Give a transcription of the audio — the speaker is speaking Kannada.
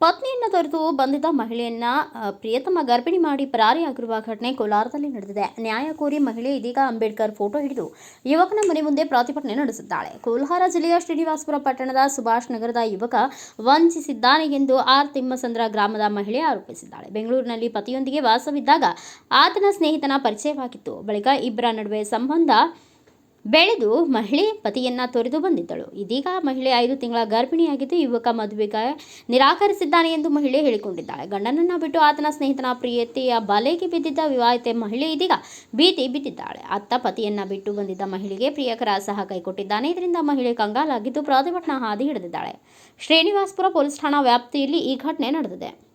ಪತ್ನಿಯನ್ನ ತೊರೆದು ಬಂದಿದ್ದ ಮಹಿಳೆಯನ್ನ ಪ್ರಿಯತಮ ಗರ್ಭಿಣಿ ಮಾಡಿ ಪರಾರಿಯಾಗಿರುವ ಘಟನೆ ಕೋಲಾರದಲ್ಲಿ ನಡೆದಿದೆ. ನ್ಯಾಯ ಕೋರಿ ಮಹಿಳೆ ಇದೀಗ ಅಂಬೇಡ್ಕರ್ ಫೋಟೋ ಹಿಡಿದು ಯುವಕನ ಮನೆ ಮುಂದೆ ಪ್ರತಿಭಟನೆ ನಡೆಸಿದ್ದಾಳೆ ಕೋಲಾರ ಜಿಲ್ಲೆಯ ಶ್ರೀನಿವಾಸಪುರ ಪಟ್ಟಣದ ಸುಭಾಷ್ ನಗರದ ಯುವಕ ವಂಚಿಸಿದ್ದಾನೆ ಎಂದು ಆರ್. ತಿಮ್ಮಸಂದ್ರ ಗ್ರಾಮದ ಮಹಿಳೆ ಆರೋಪಿಸಿದ್ದಾಳೆ. ಬೆಂಗಳೂರಿನಲ್ಲಿ ಪತಿಯೊಂದಿಗೆ ವಾಸವಿದ್ದಾಗ ಆತನ ಸ್ನೇಹಿತನ ಪರಿಚಯವಾಗಿತ್ತು. ಬಳಿಕ ಇಬ್ಬರ ನಡುವೆ ಸಂಬಂಧ ಬೆಳೆದು ಮಹಿಳೆ ಪತಿಯನ್ನ ತೊರೆದು ಬಂದಿದ್ದಳು. ಇದೀಗ ಮಹಿಳೆ ಐದು ತಿಂಗಳ ಗರ್ಭಿಣಿಯಾಗಿದ್ದು ಯುವಕ ಮದುವೆಗೆ ನಿರಾಕರಿಸಿದ್ದಾನೆ ಎಂದು ಮಹಿಳೆ ಹೇಳಿಕೊಂಡಿದ್ದಾಳೆ. ಗಂಡನನ್ನ ಬಿಟ್ಟು ಆತನ ಸ್ನೇಹಿತನ ಪ್ರಿಯತೆಯ ಬಲೆಗೆ ಬಿದ್ದಿದ್ದ ವಿವಾಹಿತೆ ಮಹಿಳೆ ಇದೀಗ ಭೀತಿ ಬಿದ್ದಿದ್ದಾಳೆ. ಅತ್ತ ಪತಿಯನ್ನ ಬಿಟ್ಟು ಬಂದಿದ್ದ ಮಹಿಳೆಗೆ ಪ್ರಿಯಕರ ಸಹ ಕೈಕೊಟ್ಟಿದ್ದಾನೆ. ಇದರಿಂದ ಮಹಿಳೆ ಕಂಗಾಲಾಗಿದ್ದು ಪ್ರತಿಭಟನಾ ಹಾದಿ ಹಿಡಿದಿದ್ದಾಳೆ. ಶ್ರೀನಿವಾಸ್ಪುರ ಪೊಲೀಸ್ ಠಾಣಾ ವ್ಯಾಪ್ತಿಯಲ್ಲಿ ಈ ಘಟನೆ ನಡೆದಿದೆ.